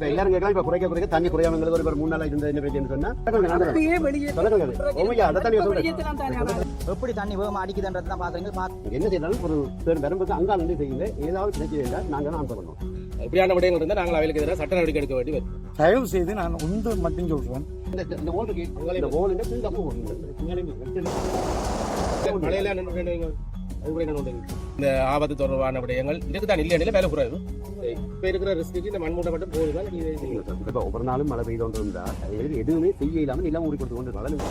இப்ப எல்லாரும் கேட்கலாம் இப்ப குறைக்க குறைக்க தண்ணி குறையாம எங்களுக்கு ஒரு மூணு நாள் இருந்தது என்ன பிரச்சனை சொன்னா? அப்படியே வெளியே சொல்லுங்க ஓமையா அதான் நீங்க சொல்றேன் வெளியேத்தலாம் தானே ஆனா. எப்படி தண்ணி வேகமா அடிக்குதுன்றது தான் பாக்குறீங்க? பாத்து என்ன செய்யறாலும் ஒரு பேர் வரும்போது அங்கா நின்று செய்யுங்க. ஏதாவது பிரச்சனை இருந்தால் நாங்க தான் ஆன்சர் பண்ணுவோம். இப்படியான விடயங்கள் இருந்தால் நாங்கள் அவைகளுக்கு எதிராக சட்ட நடவடிக்கை எடுக்க வேண்டி வரும். தயவு செய்து நான் ஒன்று மட்டும் சொல்றேன். இந்த இந்த ஓல் இருக்கு இந்த ஓல் இந்த கீழ் தப்பு மழையில நின்று இந்த ஆபத்து தொடர்பான விடயங்கள் இதுக்கு தான் இல்லை வேலை குறைவு. இப்ப இருக்கிற ரிஸ்க்கு இந்த மண்மூட்டை மட்டும் போதுதான். இப்ப ஒவ்வொரு நாளும் மழை பெய்து கொண்டு இருந்தா எங்களுக்கு எதுவுமே செய்ய இல்லாம நிலம் மூடி கொடுத்து கொண்டு இருந்தாலும்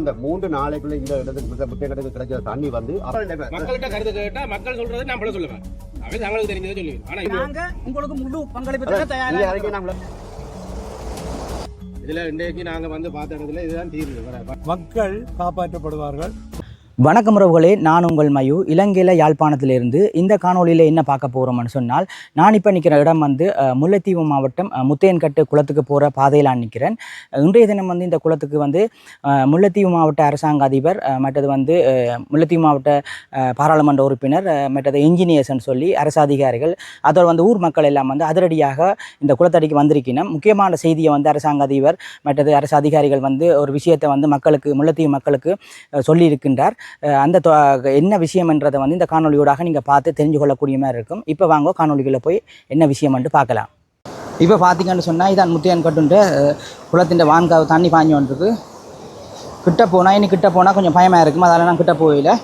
இந்த மூன்று நாளைக்குள்ள இந்த இடத்துக்கு கடத்துக்கு கிடைச்ச தண்ணி வந்து மக்கள்கிட்ட கருத்து கேட்டா மக்கள் சொல்றதை நான் பல சொல்லுவேன். அவன் தங்களுக்கு தெரிஞ்சதை சொல்லுவேன். ஆனா நாங்க உங்களுக்கு முழு பங்களிப்பு தயாரா இதுல இன்றைக்கு நாங்க வந்து பார்த்த இடத்துல இதுதான் தீர்வு. மக்கள் காப்பாற்றப்படுவார்கள். வணக்கம் உறவுகளே நான் உங்கள் மயு. இலங்கையில் யாழ்ப்பாணத்திலிருந்து இந்த காணொலியில் என்ன பார்க்க போகிறோம்னு சொன்னால் நான் இப்போ நிற்கிற இடம் வந்து முல்லைத்தீவு மாவட்டம் முத்தையன்கட்டு குளத்துக்கு போகிற பாதையில் நான் நிற்கிறேன் இன்றைய தினம் வந்து இந்த குளத்துக்கு வந்து முல்லைத்தீவு மாவட்ட அரசாங்க அதிபர் மற்றது வந்து முல்லைத்தீவு மாவட்ட பாராளுமன்ற உறுப்பினர் மற்றது இன்ஜினியர்ஸ்னு சொல்லி அரசு அதிகாரிகள் அதோடு வந்து ஊர் மக்கள் எல்லாம் வந்து அதிரடியாக இந்த குளத்தடிக்கு வந்திருக்கணும் முக்கியமான செய்தியை வந்து அரசாங்க அதிபர் மற்றது அரசு அதிகாரிகள் வந்து ஒரு விஷயத்தை வந்து மக்களுக்கு முல்லைத்தீவு மக்களுக்கு சொல்லியிருக்கின்றார். அந்த என்ன விஷயம்ன்றதை வந்து இந்த காணொலியோடாக நீங்கள் பார்த்து தெரிஞ்சு கொள்ளக்கூடிய மாதிரி இருக்கும். இப்போ வாங்க காணொலிகளை போய் என்ன விஷயம்ன்ட்டு பார்க்கலாம். இப்போ பார்த்தீங்கன்னு சொன்னால் இதான் முத்தியான் கட்டுன்ற குளத்தின் வான்காவு தண்ணி பாஞ்சு வந்துருக்கு. கிட்ட போனால் இனி கிட்ட போனால் கொஞ்சம் பயமாக இருக்கும். அதால் நான் கிட்ட போகல.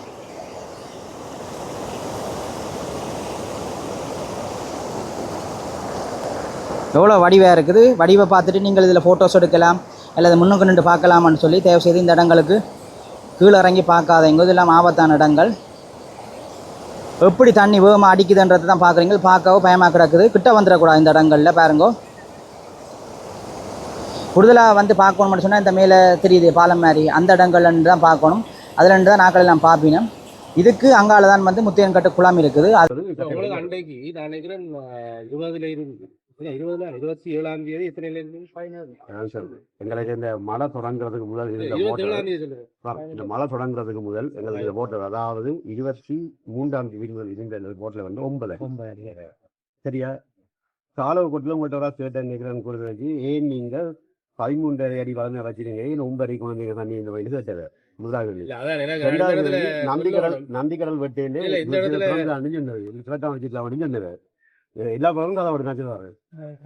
எவ்வளோ வடிவாக இருக்குது? வடிவை பார்த்துட்டு நீங்கள் இதில் ஃபோட்டோஸ் எடுக்கலாம் அல்லது முன்னுக்கு நின்று பார்க்கலாமான்னு சொல்லி தயவு செய்து இந்த இடங்களுக்கு கீழே இறங்கி பார்க்காதீங்க இதெல்லாம் ஆபத்தான இடங்கள். எப்படி தண்ணி வேகமாக அடிக்குதுன்றதை தான் பார்க்குறீங்க. பார்க்கவோ பயமாக கிடக்குது. கிட்ட வந்துடக்கூடாது இந்த இடங்களில் பாருங்கோ. கூடுதலாக வந்து பார்க்கணும்னு சொன்னால் இந்த மேலே தெரியுது பாலம் மாதிரி. அந்த இடங்கள்லன்னு தான் பார்க்கணும். அதில் இருந்து தான் நாக்கள் எல்லாம் பார்ப்பினோம். இதுக்கு அங்கால தான் வந்து முத்தியன்கட்டு குளம் இருக்குது. அது அண்டைக்கு நான் நினைக்கிறேன் இருபதுல இருந்து இல்ல, இருபதுல இருபத்தி ஏழாம் தேதி எத்தனைல இருந்து எங்களுக்கு இந்த மழை தொடங்குறதுக்கு முதல் வர- இந்த மழை தொடங்குறதுக்கு முதல் எங்களுக்கு இந்த போட்டர் அதாவது இருபத்தி மூன்றாம் தேதி முதல் இருந்த இந்த போட்டில் வந்து ஒன்பது. சரியா? காலவு கொட்டில் உங்கள்கிட்ட ஒரு கேட்ட நினைக்கிறேன் கொடுத்து ஏன் நீங்கள் பதிமூன்றரை அடி வளர்ந்து வச்சிருங்க ஏன் ஒன்பது குழந்தைங்க தண்ணி இந்த வயசு கேட்டது முதலாவது நந்திக்கடல் நந்திக்கடல் வெட்டேன்னு சொன்னது கிழட்டான் வச்சுக்கலாம் அப்படின்னு சொன்னது எல்லா பக்கம் கதை ஒரு நச்சுதான்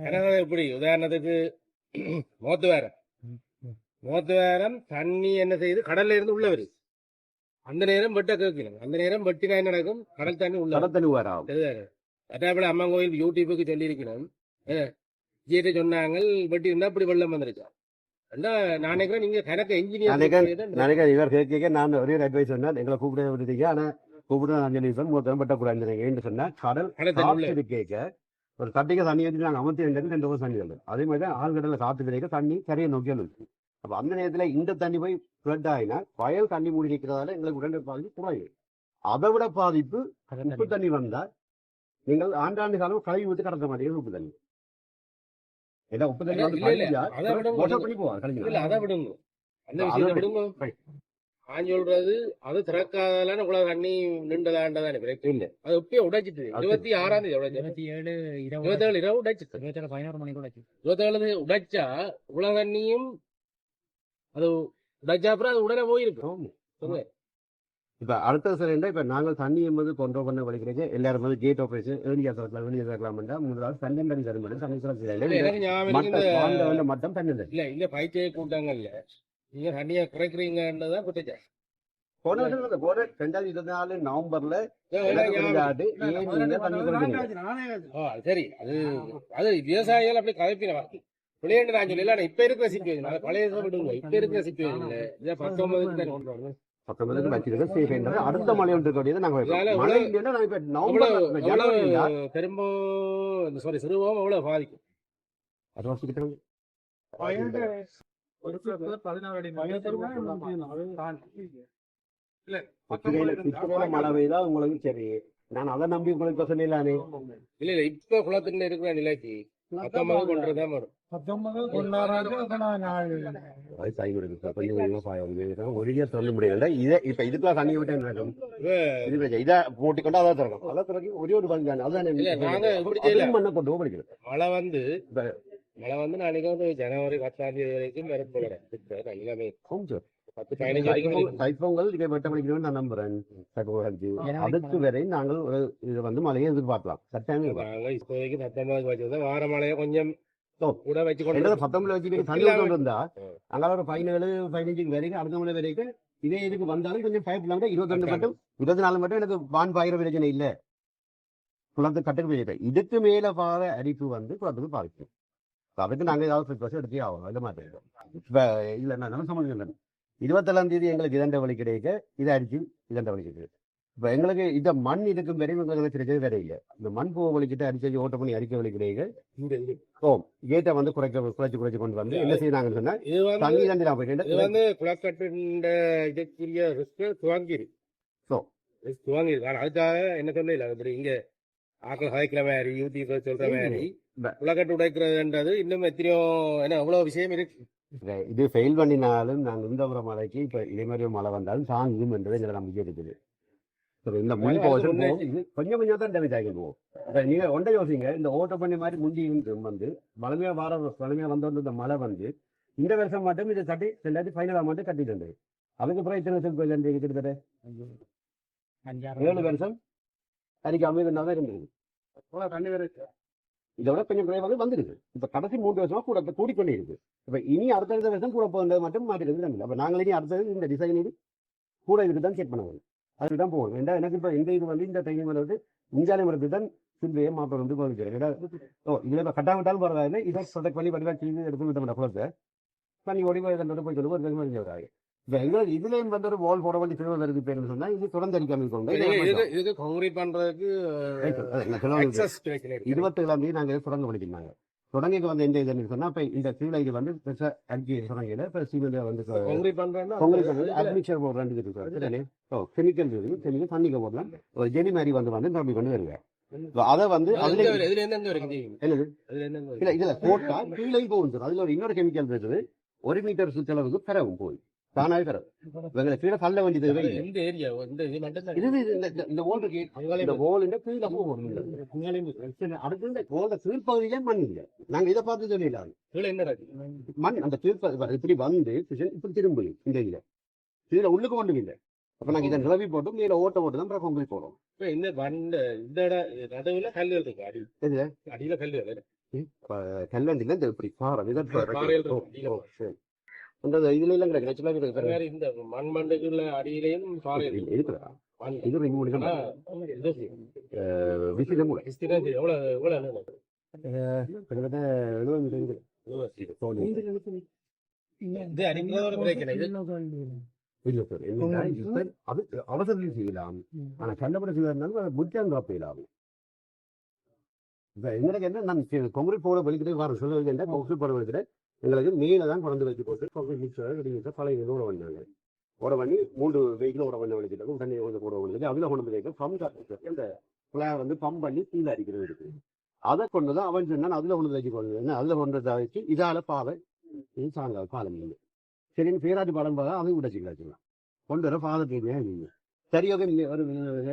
எனக்கு எப்படி உதாரணத்துக்கு மோத்து வேரம் மோத்து வேரம் தண்ணி என்ன செய்யுது கடல்ல இருந்து உள்ள வருது அந்த நேரம் வெட்ட கேட்கணும் அந்த நேரம் வெட்டினா என்ன நடக்கும்? கடல் தண்ணி உள்ள வரும். கடத்தல் வராம் அதேபோல அம்மன் கோயில் யூடியூபுக்கு சொல்லியிருக்கணும். ஜியிட்ட சொன்னாங்க வெட்டி இருந்தா இப்படி வெள்ளம் வந்துருச்சு ரெண்டா நான் நினைக்கிறேன் நீங்க கணக்கு நான் நினைக்கிறேன் இவர் கேட்க கேட்க நான் ஒரே அட்வைஸ் சொன்னேன். எங்களை கூப்பிட விடுறீங்க ஆனா கூப்பிட நான் சொல்லியிருப்பேன் மூத்தம் பட்டக்கூடாது ஏன்னு சொன்னா கடல் காற்று கேட்க ஒரு தட்டிக்கு தண்ணி வச்சு நாங்கள் அமர்த்தி ரெண்டு ரெண்டு வருஷம் தண்ணி வரல அதே மாதிரி தான் ஆழ்கடலில் காற்று கிடைக்க தண்ணி கரையை நோக்கி இருக்கு அப்போ அந்த நேரத்தில் இந்த தண்ணி போய் ஃப்ளட் ஆகினா வயல் தண்ணி மூடி நிற்கிறதால எங்களுக்கு உடனே பாதிப்பு குறையும். அதை விட பாதிப்பு உப்பு தண்ணி. வந்தா நீங்கள் ஆண்டாண்டு காலம் கழுவி ஊற்றி கடத்த மாட்டீங்க உப்பு தண்ணி. ஏன்னா உப்பு தண்ணி வந்து அதை விடுங்க. நான் சொல்றது அது திறக்காததால உங்களை தண்ணி நின்றதாண்டதானே பிரச்சனை இல்ல. அது எப்பயே உடைச்சிட்டு இருபத்தி ஆறாம் தேதி உடைச்சு இருபத்தி ஏழு இருபத்தேழு இரவு உடைச்சிட்டு. இருபத்தேழு பதினோரு மணிக்கு உடைச்சு. இருபத்தேழு உடைச்சா உலக தண்ணியும் அது உடைச்சா அப்புறம் அது உடனே போயிருக்கும் ஆமா. சொல்லுங்க. இப்ப அடுத்த சிலிண்டர் இப்ப நாங்கள் தண்ணி என்பது கொண்டு பண்ண வலிக்கிறீங்க எல்லாரும் வந்து கேட் ஆபரேஷன் ஏர்லியா திறக்கலாம் வெளியே திறக்கலாம்டா முதலாவது தண்ணி தண்ணி தரும் மட்டும் தண்ணி இல்ல, சிலிண்டர் மட்டம் இல்ல. இல்ல பைத்திய கூட்டங்கள்ல நீங்க தண்ணியை குறைக்கிறீங்கன்றதான் குற்றச்சா போன வருஷம் இல்ல, போன ரெண்டாயிரத்தி இருபத்தி நாலு நவம்பர்ல குறைக்கிறீங்க? சரி அது அது விவசாயிகள் அப்படி கதைப்பின விளையாண்டு நான் சொல்லல இப்ப இருக்கிற சிச்சுவேஷன் பழைய விடுங்க இப்ப இருக்கிற சிச்சுவேஷன்ல இதை பத்தொன்பதுக்கு தான் கொண்டு வரணும். பத்தொன்பதுக்கு வச்சிருக்க சேஃப் என்றது அடுத்த மழை ஒன்று இருக்கக்கூடியது மழை இல்லைன்னா நாங்க இப்ப நவம்பர் திரும்ப சாரி சிறுவம் அவ்வளவு பாதிக்கும். அது வருஷத்துக்கு சித்திரையில மழை பெய்தா உங்களுக்கு சரி. நான் அதை நம்பி உங்களுக்கு சொல்லலானே இல்ல இல்ல இப்ப குளத்துல இருக்கிற நிலைக்கு பத்தொன்பது கொண்டுதான் வரும். ஒரு இயர் சொல்ல முடியல. இதை இப்ப இதுக்குலாம் தண்ணி விட்டு என்ன நடக்கும் இது அதான் திறக்கும். அதான் திறக்கும். ஒரே ஒரு பங்கு தானே. அதுதான் இல்ல, நாங்க இப்படி செய்யல. மண்ணை கொண்டு போக படிக்கிறது மழை வந்து மழை வந்து நாளைக்கு வந்து ஜனவரி பத்தாம் தேதி வரைக்கும் எல்லாமே பத்து பதினஞ்சு வரும். தைப்பொங்கல் இதை வெட்ட படிக்கணும்னு நான் நம்புறேன் தைப்பொங்கல் அதுக்கு வரை நாங்கள் ஒரு இது வந்து மழையை எதிர்பார்க்கலாம் இப்போதைக்கு வார மழையை கொஞ்சம். கூட வச்சு எங்களை கொண்டு பத்தொன்பதுல வச்சுட்டு தண்ணி ஒரு பதினேழு பதினஞ்சுக்கு வரைக்கும் அடுத்த வரைக்கும் இதே இதுக்கு வந்தாலும் கொஞ்சம் இருபத்தி ரெண்டு மட்டும் இருபத்தி நாலு மட்டும் எனக்கு வான் பாயிர பிரச்சனை இல்ல குளத்து கட்டுக்கு இதுக்கு மேல பாத அரிப்பு வந்து குளத்துக்கு பாதிக்கும் இப்ப அதுக்கு நாங்க ஏதாவது ப்ரிகாஷன் எடுத்தே ஆகும் இந்த மாதிரி இப்ப இல்ல நான் சம்மந்தம் இருபத்தேழாம் தேதி எங்களுக்கு இதண்ட வழி கிடைக்க இதை அடிச்சு இதண்ட வழி கிடைக்குது இப்ப எங்களுக்கு இந்த மண் இதுக்கும் வரையும் எங்களுக்கு கிடைச்சது வேற இல்லை இந்த மண் பூ வலிக்கிட்டு அடிச்சு ஓட்ட பண்ணி அரிக்க வழி இது. ஓ கேட்டை வந்து குறைக்க குறைச்சு குறைச்சு கொண்டு வந்து என்ன செய்யறாங்கன்னு சொன்னா இது தண்ணி தாண்டி நான் இது போயிட்டேன் வந்து குளக்கட்டுண்ட இதுக்குரிய ரிஸ்க் துவங்கிரு So. துவங்கிரு அதுக்காக என்ன சொல்லல இப்படி இங்க ஆக்கள் ஹதைக்கிற மாதிரி யூத்தி சொல்ற மாதிரி குளக்கட்டு உடைக்கிறதுன்றது இன்னும் எத்தனையோ என்ன அவ்வளவு விஷயம் இருக்கு. இது ஃபெயில் பண்ணினாலும் நாங்கள் இந்த ஒரு மலைக்கு இப்ப இதே மாதிரி ஒரு மழை வந்தாலும் தாங்கும் என்றது எங்களை நம்பிக்கை இருக்குது. இந்த முன். இது கொஞ்சம் கொஞ்சம் தான் டேமேஜ் ஆகி போகும். இப்ப நீங்க ஒன்றை யோசிங்க இந்த ஓட்ட பண்ணி மாதிரி முந்தி வந்து மழமையா வார மழமையா வந்தோண்டு இந்த மழை வந்து இந்த வருஷம் மட்டும் இதை தட்டி ரெண்டாயிரத்தி பதினேழாம் மட்டும் கட்டிட்டு இருந்தது அதுக்கப்புறம் இத்தனை வருஷம் கோயில் கிட்டத்தட்ட? ஏழு வருஷம். அடிக்காம இருந்தா தான் இருந்தது. தண்ணி வேற இதை விட கொஞ்சம் குறைவாக வந்துருக்கு இப்ப கடைசி மூன்று வருஷமா கூட கூடி கூடிக்கொண்டே இருக்கு. இப்ப இனி அடுத்தடுத்த வருஷம் கூட போகின்றது மட்டும் மாற்றிக்கிறது நம்ம அப்ப நாங்கள் இனி அடுத்தது இந்த டிசைன் இது கூட இதுக்கு தான் செட் பண்ண வரும் அதுக்கு தான் போகணும். ஏன்னா எனக்கு இந்த இது வந்து இந்த டைம் வந்து இஞ்சாலை மரத்துக்கு தான் சிந்தையை மாற்றம் வந்து ஓ இதுல இப்ப கட்டாவிட்டாலும் பரவாயில்லை. இதை ப்ரொடெக்ட் பண்ணி வடிவா செய்து எடுத்து விட்டோம்னா குளத்தை பண்ணி ஓடி போய் சொல்லுவோம் ஒரு வராங்க வராது இப்ப எங்க இதுலயும் வந்து ஒரு வால் போட வேண்டிய சிறுவர் வருது பேருன்னு சொன்னா இது தொடர்ந்து அடிக்காம இதுக்கு கான்கிரீட் பண்றதுக்கு பிரச்சனை இருக்கு. இருபத்தேழாம் தேதி நாங்க தொடங்க பண்ணிருந்தாங்க தொடங்கிக்கு வந்து எந்த இதுன்னு சொன்னா இப்ப இந்த இது வந்து பெருசா அடிக்க தொடங்கல இப்ப சீமெண்ட் வந்து வந்து அட்மிக்சர் போடுறான்னு இருக்கு ஓ கெமிக்கல் இருக்குது கெமிக்கல் தண்ணிக்கு போடலாம் ஒரு ஜெனி மாதிரி வந்து வந்து நிரம்பி கொண்டு வருவேன் அதை வந்து அதுல இல்ல இதுல போட்டா கீழே போகுது அதுல ஒரு இன்னொரு கெமிக்கல் இருக்குது. ஒரு மீட்டர் சுற்றளவுக்கு பெறவும் போய் தானாவே பெறவும். எங்களை கீழே தள்ள வேண்டியது. இந்த ஏரியா இந்த இது மட்டும் இது இந்த- இந்த- இந்த ஓல் இருக்கு இந்த ஓல் கீழே போகும் சரி, அடுத்து இந்த ஓல கீழ்ப்பகுதியிலே மண் இல்லை நாங்க இதை பார்த்து சொல்லிடலாம். கீழே என்ன மண் அந்த கீழ்ப்பகுதி இப்படி வந்து இப்படி திரும்புது இந்த இதுல இதுல உள்ளுக்கு ஒண்ணும் இல்லை அப்ப நாங்க இதை நிலவி போட்டு மேல ஓட்ட போட்டு தான் கொண்டு போறோம் இப்ப இந்த வண்ட இந்த நடுவுல கல்லுகள் இருக்கு அடி? அடியில கல்லுகள் கல்லண்டில இந்த இப்படி பாறை இதை அந்த இதுல எல்லாம் அது இருக்கிறது மாதிரி இந்த மண் மண்டுக்குள்ள அடியிலையும் பாறை இருக்கு. இருக்குதா. இது நிமிஷம் இது விசில கூட. எவ்வளவு எவ்வளவு? கிட்டத்தட்ட எழுபது அவசரத்தில் செய்யலாம். ஆனா காப்பையிலாம் இப்ப எங்களுக்கு என்ன நான் கொங்கிரீட் போட வலிக்கிட்டு வர சொல்லுவது என்ன கொங்கிரீட் போட வலிக்கிட்டு எங்களுக்கு மீனை தான் குழந்தை வச்சு போட்டு கொங்கிரீட் மிக்சர் ரெடிமிக்சர் பழைய இதோட வந்தாங்க. ஓட பண்ணி மூன்று வெஹிக்கிள் ஓட பண்ண வலிக்கிட்டு உடனே கொஞ்சம் கூட வலிக்கிட்டு அதில் கொண்டு வந்து பம்ப் அந்த குழா வந்து பம்ப் பண்ணி கீழே அடிக்கிறது இருக்கு. அதை கொண்டு தான் அவன் சொன்னான் அதில் கொண்டு வச்சு கொண்டு வந்து அதில் கொண்டு வச்சு இதால பாவை சாங்க பாலம் இல்லை சரின்னு பேராட்டி பாலம் பார்த்தா அதையும் உடச்சிக்கலாம் கொண்டு வர பாதத்தை நீங்க சரியாக ஓகே ஒரு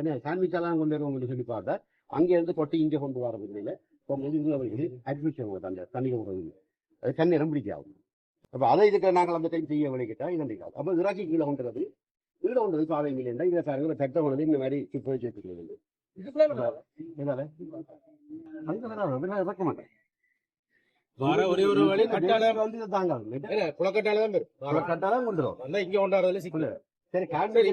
என்ன சாண்ட்விச்சாலாம் கொண்டு வர உங்களுக்கு சொல்லி பார்த்தா அங்கேருந்து கொட்டி இங்கே கொண்டு வரது இல்லை அட்மிஷன் அந்த தண்ணி போடுறது அது கண்ணீரம் பிடிக்காது. அப்ப அதை இதுக்கு நாங்கள் அந்த டைம் செய்ய வழிகிட்டா இது நினைக்காது அப்ப இராக்கி கீழே கொண்டுறது கீழே கொண்டது பாதை மீன் இருந்தா இதை பாருங்க ஒரு சட்டை கொண்டது இந்த மாதிரி சிப்ப வச்சு வச்சுக்கிறது என்னால இறக்க மாட்டேன். வர ஒரே ஒரு வழி கட்டால வந்து இதை தாங்காது என்ன, குளக்கட்டால தான் வரும். கட்டாலும் கொண்டுரும். வந்தா இங்க கொண்டாடுறதுல சிக்கல சரி சரி,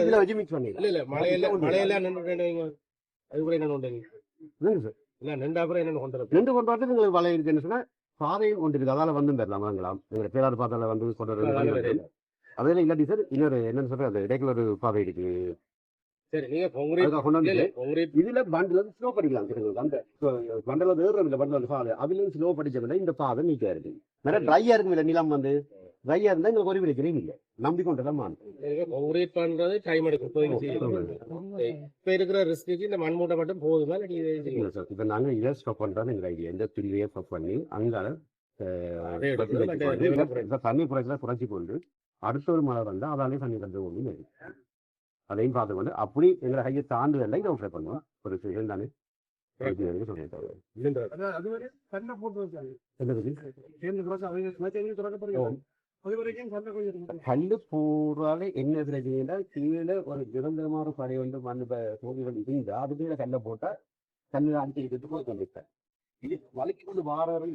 இதுல வச்சு மிக்ஸ் பண்ணிடலாம். இல்ல இல்ல மழையில மழையில நின்று அது கூட என்ன கொண்டு சார். இல்ல நின்று அப்புறம் என்ன கொண்டு ரெண்டு கொண்டு வரது உங்களுக்கு வலை இருக்குன்னு சொன்னா பாதையும் கொண்டு இருக்கு அதால வந்து பெறலாம் வாங்கலாம் எங்க பேராறு பாதையில வந்து கொண்டு அதில் இல்லாட்டி சார் இன்னொரு என்னன்னு சொல்ற அது இடைக்குள்ள ஒரு பாதை இருக்கு. வந்து இதுல பண்டில் வந்து ஸ்லோ படிக்கலாம்? அந்த பண்டில் வேற இல்ல பண்டில் வந்து பாதை. அதுல ஸ்லோ படிச்ச இந்த பாதை நீட்டா இருக்கு. நிறைய ட்ரையா இருக்கு இல்ல நிலம் வந்து? ட்ரையா இருந்தா எங்களுக்கு ஒரு பிரச்சனையும் இல்லை. நம்பிக்கொண்டு தான் மாறும் கான்கிரீட் பண்றது டைம் எடுக்கும். இப்ப இருக்கிற ரிஸ்க்கு இந்த மட்டும் போதுமா இல்லை நீங்க இதை சார் இப்போ ஸ்டாப் பண்ணுறது எங்கள் ஐடியா இந்த துணியை ஸ்டாப் பண்ணி அங்கால தண்ணி குறைச்சல குறைச்சி கொண்டு அடுத்த ஒரு மழை வந்தால் அதாலே தண்ணி தந்து ஒன்று அதையும் பார்த்து கொண்டு அப்படி எங்களை கையை தாண்டுதல்ல இதை ட்ரை பண்ணுவோம். ஒரு தானே. சொல்லிட்டு அது. கல்லு போடுறாலே என்ன பிரச்சனைனா கீழே ஒரு நிரந்தரமான படை வந்து மண் கோவிகள் இருந்தா அதுக்குள்ள கல்லை போட்டா கல்லில் அடிச்சுக்கிட்டு போய் கொண்டிருப்பேன். இது வலிக்கு கொண்டு வாரம்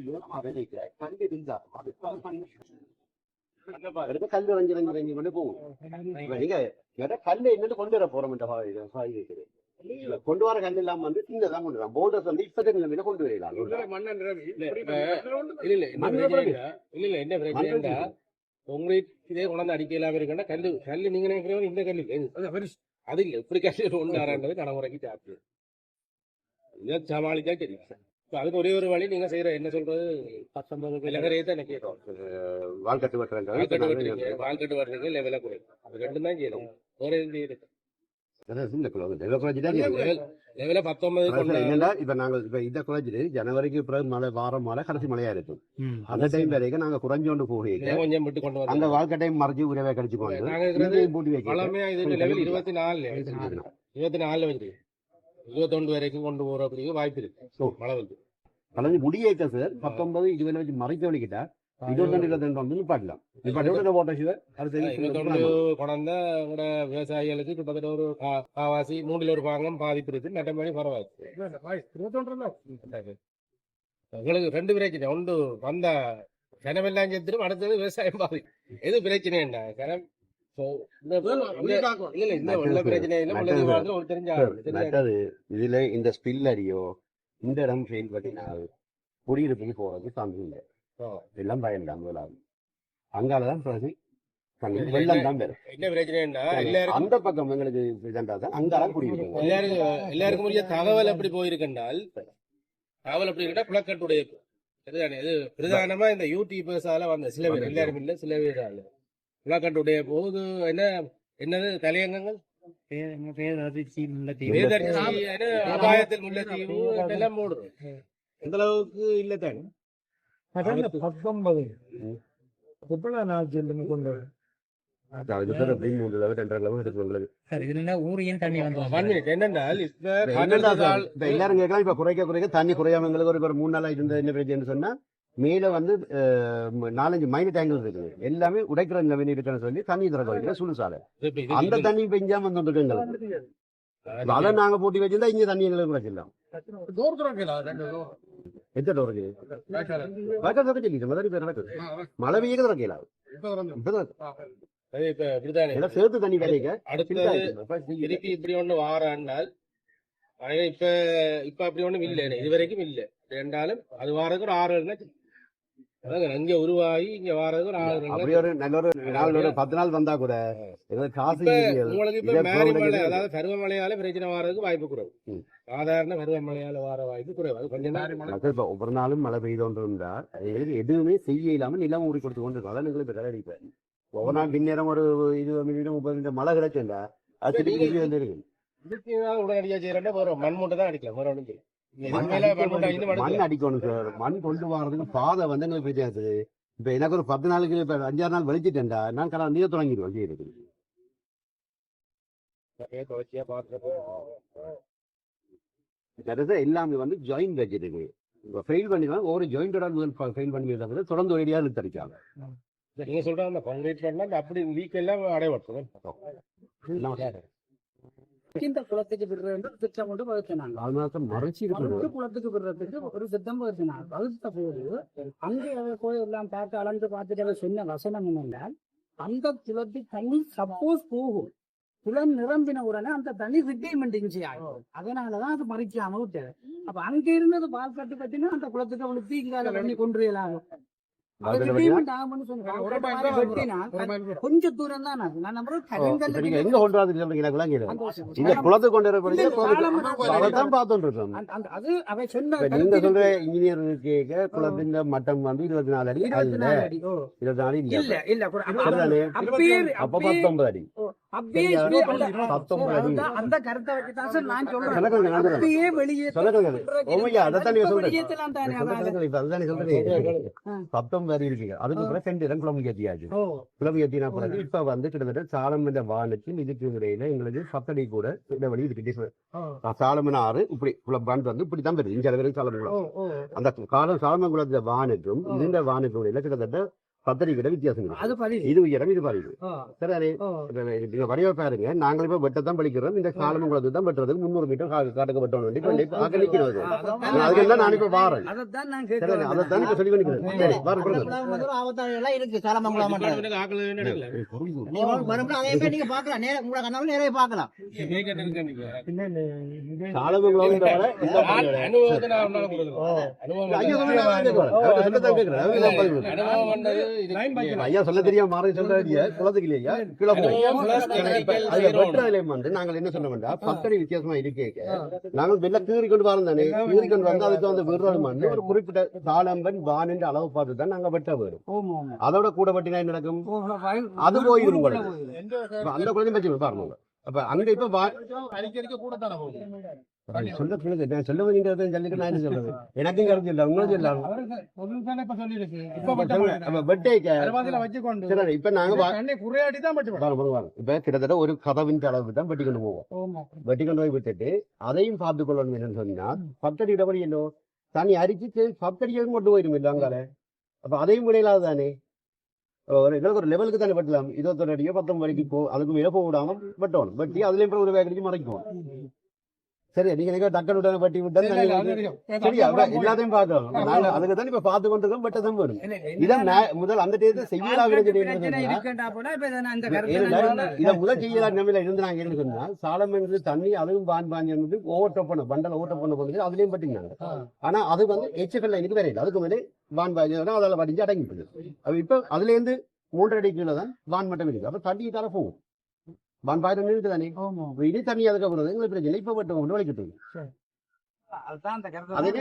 விதைக்கிறேன் கல் இருந்தா அது கல் வரைஞ்சி வரைஞ்சி வரைஞ்சி கொண்டு போகும். நீங்க கேட்டா கல் என்னன்னு கொண்டு வர போறோம் இந்த சாய் இருக்குது இல்ல, கொண்டு வர கல் எல்லாம் வந்து சின்னதான் கொண்டு வரலாம் போர்டர்ஸ் வந்து இப்ப நிலைமையில கொண்டு வரலாம் இல்ல, இப்ப- இல்ல இல்ல என்ன இல்ல இல்ல கான்கிரீட் இதே கொண்டாந்து அடிக்க இல்லாம இருக்குன்னா கல்லு கல்லு நீங்க நினைக்கிறவங்க இந்த கல்லு இல்ல. அது இல்ல இப்படி கல்லு ஒன்று ஆறாண்டது நடைமுறைக்கு சாப்பிடு இதை சமாளிச்சா தெரியும் இப்ப அதுக்கு ஒரே ஒரு வழி நீங்க செய்யற என்ன சொல்றது? பத்தொன்பது விலகரையே தான் கேட்கும் வாழ்க்கட்டு வெட்டுறீங்க வெட்டுறாங்க வால்கட்டு வெட்டுறீங்க லெவல குறையும் அது ரெண்டும் தான் செய்யணும் வேற எதுவும் செய்யறது லெவல பத்தொன்பது இப்ப நாங்க இப்ப இதை குறைஞ்சிட்டு ஜனவரிக்கு பிறகு மழை வாரம் மழை கடைசி மழையா இருக்கும் அந்த டைம் வரைக்கும் நாங்க குறைஞ்சோண்டு போகிறீங்க கொஞ்சம் விட்டு கொண்டு அந்த வந்து வாழ்க்கட்டையும் மறைச்சு உறவை கடிச்சு போங்க பூட்டி வைக்க பழமையா இது லெவல் இருபத்தி நாலு இருபத்தி நாலுல வச்சிருக்கு இருபத்தொண்டு வரைக்கும் கொண்டு போற அப்படிங்க வாய்ப்பு இருக்கு மழை வந்து கலந்து முடியேற்ற சார் பத்தொன்பது இருபது வச்சு மறைக்க வலிக்கிட்டா போட்ட சிவ இருபத்தொண்டு கொண்டாந்தா உங்களோட விவசாயிகளுக்கு கிட்டத்தட்ட ஒரு கா- காவாசி மூணுல ஒரு பாகம் பாதிப்பு இருக்கு நட்டமணி பரவாயில்ல உங்களுக்கு ரெண்டு பிரச்சனை ஒன்று வந்த கனவெல்லாம் சேர்த்துடும் அடுத்தது விவசாயம் பாதி எது பிரச்சனை என்ன கனம் இப்போ இந்த- இந்த- இல்ல இல்ல இந்த உள்ள பிரச்சனை இல்ல முள்ளதி வாழ்த்துல ஒரு தெரிஞ்ச ஆள், தெரிஞ்ச ஆள். மற்றது இதுல இந்த ஸ்பில் அடியோ இந்த இடம் ஃபெயில் பண்ணினால் குடியிருப்புக்கு போறது சாமி இல்லை. எல்லாம் பயன்தான் முதலாவது அங்காலதான் தண்ணி வெள்ளம் தான் பெறும் என்ன பிரச்சனைன்னா எல்லாருக்கும் அந்த பக்கம் எங்களுக்கு தான். அங்கால குடியிருப்பு எல்லாருக்கும் எல்லாருக்கும் உரிய தகவல் எப்படி போயிருக்கென்றால் தகவல் எப்படி இருக்கா புலக்கட்டுடைய இது. பிரதானமா இந்த யூடியூபர்ஸால வந்த சில பேர் எல்லாரும் இல்ல சில பேர் ஆளு புலக்கட்டுடைய போது என்ன என்னது தலையங்கங்கள்? அபாயத்தில் முல்லைத்தீவு போடுறோம் இந்த அளவுக்கு இல்ல தானே அதான் பத்தொன்பது நான் சொல்லுங்க கொண்டு வந்து எல்லாரும் கேட்கலாம் இப்ப குறைக்க குறைக்க தண்ணி குறையாம எங்களுக்கு ஒரு ஒரு மூணு நாளா இருந்த என்ன பிரச்சனைன்னு சொன்னா மேல வந்து நாலஞ்சு மைனட் டேங்கிள் இருக்குது எல்லாமே உடைக்கிற நிலைமை இருக்குன்னு சொல்லி தண்ணி திறக்க சுடுசாலை அந்த தண்ணி பெஞ்சாம வந்துட்டு எங்களுக்கு அதை நாங்க போட்டி வச்சிருந்தா இங்க தண்ணி எங்களுக்கு குறைச்சிடலாம் டோர் திறக்கலாம் ரெண்டு டோர் எந்த டோருக்கு வழக்கம் திறக்க சொல்லிட்டு முதல்ல இப்ப நடக்குது மழை பெய்ய திறக்கலாம் இப்ப திறந்து இப்பதான் அது இப்ப இப்படித்தானே எல்லாம் சேர்த்து தண்ணி வேலைக்க திருப்பி இப்படி ஒண்ணு ஆனா இப்ப இப்ப அப்படி ஒண்ணும் இல்ல இது வரைக்கும் இல்ல ரெண்டாலும் அது வாரதுக்கு ஒரு ஆறு அங்க உருவாகி இங்க வாரதுக்கு ஒரு ஆறு அப்படி நாள் ஒரு நல்ல ஒரு நாள் ஒரு பத்து நாள் வந்தா கூட ஏதாவது காசு. உங்களுக்கு இப்ப அதாவது பருவமழையால பிரச்சனை வாரதுக்கு வாய்ப்பு குறைவு. சாதாரண பருவமழையால வார வாய்ப்பு குறைவு. அது கொஞ்ச நேரம் மக்கள் இப்ப ஒவ்வொரு நாளும் மழை பெய்தோன்று இருந்தா எங்களுக்கு எதுவுமே செய்ய இல்லாம நிலம் ஊறி கொடுத்து கொண்டு இருக்கோம் அதான் எங்களுக்கு பெரிய அடிப்பேன் ஒவ்வொரு நாள் பின்னேரம் ஒரு இருபது மினிடம் முப்பது நிமிடம் மழை கிடைச்சுண்டா அது திருப்பி திருப்பி வந்து இருக்கு இதுக்கு ஏதாவது உடனடியா செய்யறேன் மண் மூட்டை தான் அடிக்கலாம் வேற. இதுக்கு மண் அடிக்கணும் சார். மண் கொண்டு வரதுக்கு பாதை வந்து எங்களுக்கு பிரச்சனை இப்ப எனக்கு ஒரு பத்து நாளுக்கு இப்ப அஞ்சாறு நாள் வெளிச்சிட்டேன்டா நான் கடை நீர் தொடங்கிடுவேன் செய்யறது கடைசி எல்லாமே வந்து ஜாயின் வச்சிருக்கு இப்போ ஃபெயில் பண்ணிடுவாங்க ஒவ்வொரு ஜாயிண்டோட ஃபெயில் பண்ணி தவிர தொடர்ந்து ஒரு ஏரியா இழுத்தடிச்சாங்க நீங்க சொல்ற அந்த கான்கிரீட் பண்ணா அப்படி லீக் எல்லாம் அடைபட்டுரும் இந்த குளத்துக்கு விடுறது திட்டம் கொண்டு வகுத்தினாங்க மாசம் மறைச்சி இருக்கு குளத்துக்கு விடுறதுக்கு ஒரு திட்டம் வகுத்தினாங்க வகுத்த போது அங்கே போய் எல்லாம் பார்த்து அளந்து பார்த்துட்டு சொன்ன வசனம் என்னென்றால் அந்த குளத்து தண்ணி சப்போஸ் போகும். குளம் நிரம்பின உடனே அந்த தண்ணி ரிட்டைன்மெண்ட் இன்ச்சி ஆகும் அதனாலதான் அது மறிக்காம விட்டது. அப்ப அங்க இருந்தது பால் கட்டு கட்டினா அந்த குளத்துக்கு அவளுக்கு இங்கால தண்ணி கொண்டு ஆகும் கொஞ்சம் தூரம் தான் எங்க எனக்கு இந்த கொண்டு பார்த்துட்டு இருக்கோம் நீங்க சொல்ற இன்ஜினியர் கேட்க குளத்தின் மட்டம் வந்து இருபத்தி நாலு அடி இருபத்தி நாலு இல்ல. இல்ல அப்ப- பத்தொன்பது அடி. அந்த- கருத்தை வச்சுதான் சார் நான் சொல்றேன். வெளியே சொல்லக்கூடாது. நீங்க சொல்றீங்க. பத்தொன்பது இருக்கு அதுக்கு பிறகு ரெண்டு இடம் குளம் ஏத்தியாச்சு. ஓ. குளம் பிறகு இப்ப வந்து கிட்டத்தட்ட சாலமன் வானத்தில் இதுக்கு இடையில எங்களுக்கு பத்தடி கூட இடைவெளி இருக்கு ஓ சாலமன் ஆறு இப்படி குளம் பாண்டு வந்து இப்படி தான் வருது. இங்க வரைக்கும் சாலமன் குளம். அந்த காலம் சாலமன் குளத்துல வானுக்கும் இந்த வானுக்கும் இடையில கிட்டத்தட்ட பத்தடி கிட்ட வித்தியாசம் இருக்கு. அது பதிவு இது உயரம் இது ஓ சரி நீங்க வடிவ பாருங்க. நாங்கள் இப்ப வெட்டத்தான் படிக்கிறோம் இந்த சாலமன் குளத்துக்கு தான் வெட்டுறதுக்கு முன்னூறு மீட்டர் காட்டுக்கு வெட்டணும் வேண்டி கொண்டு போய் அங்க நிக்கிறது அதுக்கு எல்லாம் நான் இப்ப வாரேன். அதைத்தான் இப்ப சொல்லி பண்ணிக்கிறேன் சரி வாரம் சொல்லுங்க ஆபத்தாலாம் இருக்கு. சாலமங்கலம் எனக்கு ஆக்கள் வேணும் எடுக்கல. நீங்க வரும்போது அதே மாதிரி நீங்க பாக்கலாம் நேர உங்களோட கண்ணால நேரே பாக்கலாம் கேட்கறது இருக்கு எனக்கு. சாலமன் குளம் இந்த வரை இந்த நான் பகுதியில- அனுபவத்தை நான் உன்னால கொடுக்குறேன். அனுபவம் ஐயா சொல்ல தெரியாம மாறி சொல்றாரு குளத்துக்கு இல்லையா. வெட்டுறதுலயும் வந்து நாங்கள் என்ன சொன்னோம்னா பத்தடி வித்தியாசமா இருக்கே. நாங்கள் வெளில கீறி கொண்டு வரோம் தானே. கீறி கொண்டு வந்து அதுக்கு வந்து விடுறோம் ஒரு குறிப்பிட்ட தாளம்பன் வானின்ற அளவு பார்த்து தான் நாங்க வெட்ட வரும் அதோட கூட வெட்டினா நடக்கும்? அது போயிடும் அந்த குழந்தையும் பற்றி பாருங்க அப்ப அங்க இப்ப அடிக்கடிக்க கூட தானே போகுது சொல்ல நான் சொல்ல வேண்டியதை சொல்லிட்டு நான் சொல்றது? எனக்கும் கருத்து இல்லை பொருள் தானே இப்ப நாங்க தான். இப்ப கிட்டத்தட்ட ஒரு கதவின் அளவுக்கு தான் வெட்டி கொண்டு போவோம். வெட்டி கொண்டு போய் விட்டுட்டு அதையும் பார்த்து கொள்ளணும் என்னன்னு சொன்னா பத்தடி இடவழி என்ன? தண்ணி அரிச்சு பத்தடியும் கொண்டு போயிடும் இல்லை அங்கால. அப்ப அதையும் விடையிலாது தானே? ஒரு ஒரு லெவலுக்கு தானே வெட்டலாம். இருபத்தொரு அடியோ பத்தொன்பது அடிக்கு போ அதுக்கு மேல போக விடாம வெட்டணும். வெட்டி அதுலயும் ஒரு வேகடிக்கு மறைக்கும். சரி நீங்க நீங்க டக்குனு உடனே வெட்டி விட்டா இல்ல, இல்ல, அது தெரியும். சரியா? எல்லாத்தையும் பார்க்கணும் நாங்க அதுக்கு தான் இப்ப பார்த்து கொண்டிருக்கோம் வெட்டதான் வரும். இல்ல, இல்ல, இதான் முதல் அந்த டேத்து இப்ப இதை முதல் செய்யலாம் நிலைமையில இருந்து நாங்க சொன்னா சாலம் என்று தண்ணி அதுவும் பான் பாஞ்சி வந்து ஓட்ட பண்ண பண்டல ஓட்ட பண்ண போனது அதுலயும் பட்டினாங்க ஆனா அது வந்து எச்எஃப்எல் எனக்கு வேற இல்லை அதுக்கு மேலே வான் பாஞ்சி அதில் வடிஞ்சு அடங்கிட்டு இப்ப அதுல இருந்து மூன்றரை அடி கீழே தான் வான் மட்டம் இருக்கு அப்ப தண்ணி தர போகும். வான் பாயிரம் இருக்கு தானே இனி தண்ணி அதுக்கு அப்புறம் எங்களுக்கு பிரச்சனை இப்ப மட்டும் கொண்டு வலிக்கிட்டு